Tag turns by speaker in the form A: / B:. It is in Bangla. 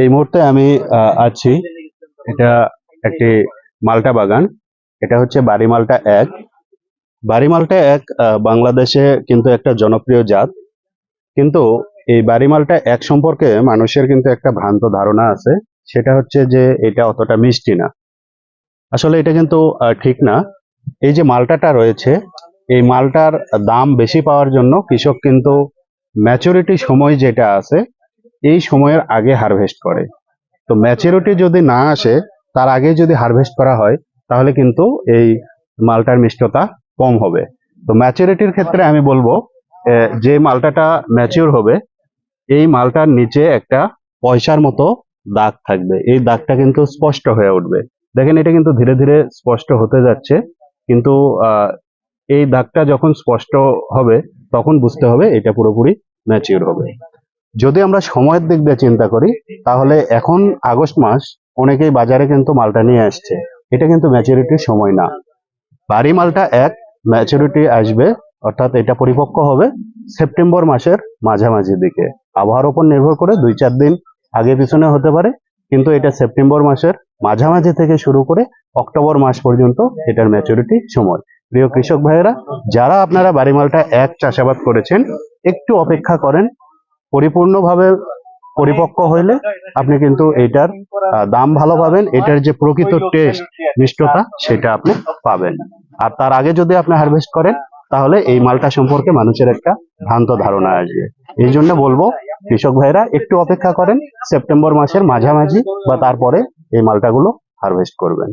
A: এই মুহূর্তে আমি আছি এটা একটি মালটা বাগান। এটা হচ্ছে বাড়ি মালটা এক। বাড়ি মালটা এক বাংলাদেশে কিন্তু একটা জনপ্রিয় জাত। কিন্তু এই বাড়ি মালটা এক সম্পর্কে মানুষের কিন্তু একটা ভ্রান্ত ধারণা আছে। সেটা হচ্ছে যে এটা অতটা মিষ্টি না। আসলে এটা কিন্তু ঠিক না। এই যে মালটাটা রয়েছে, এই মালটার দাম বেশি পাওয়ার জন্য কৃষক কিন্তু ম্যাচুরিটি সময় যেটা আছে এই সময়ের আগে হারভেস্ট করে। তো ম্যাচুরিটি যদি না আসে, তার আগে যদি হারভেস্ট করা হয়, তাহলে কিন্তু এই মালটার মিষ্টতা কম হবে। তো ম্যাচুরিটির ক্ষেত্রে আমি বলব যে মালটাটা ম্যাচিওর হবে, এই মালটার নিচে একটা পয়সার মতো দাগ থাকবে। এই দাগটা কিন্তু স্পষ্ট হয়ে উঠবে। দেখেন, এটা কিন্তু ধীরে ধীরে স্পষ্ট হতে যাচ্ছে, কিন্তু এই দাগটা যখন স্পষ্ট হবে, তখন বুঝতে হবে এটা পুরোপুরি ম্যাচিওর হবে। যদি আমরা সময়ের দিক দিয়ে চিন্তা করি, তাহলে এখন আগস্ট মাস অনেকেই বাজারে কিন্তু মালটা নিয়ে আসছে। এটা কিন্তু ম্যাচুরিটির সময় না। বাড়ি মালটা এক ম্যাচুরিটি আসবে, অর্থাৎ এটা পরিপক্ক হবে সেপ্টেম্বর মাসের মাঝামাঝি দিকে। আবহাওয়ার উপর নির্ভর করে দুই চার দিন আগে পিছনে হতে পারে, কিন্তু এটা সেপ্টেম্বর মাসের মাঝামাঝি থেকে শুরু করে অক্টোবর মাস পর্যন্ত এটার ম্যাচুরিটি সময়। প্রিয় কৃষক ভাইয়েরা, যারা আপনারা বাড়ি মালটা এক চাষাবাদ করেছেন, একটু অপেক্ষা করেন পরিপূর্ণভাবে পরিপক্ক হইলে আপনি কিন্তু এটার দাম ভালো পাবেন। এটার যে প্রকৃত টেস্ট মিষ্টতা, সেটা আপনি পাবেন। আর তার আগে যদি আপনি হারভেস্ট করেন, তাহলে এই মালটা সম্পর্কে মানুষের একটা ভ্রান্ত ধারণা আসবে। এই জন্য বলব, কৃষক ভাইরা একটু অপেক্ষা করেন, সেপ্টেম্বর মাসের মাঝামাঝি বা তারপরে এই মালটাগুলো হারভেস্ট করবেন।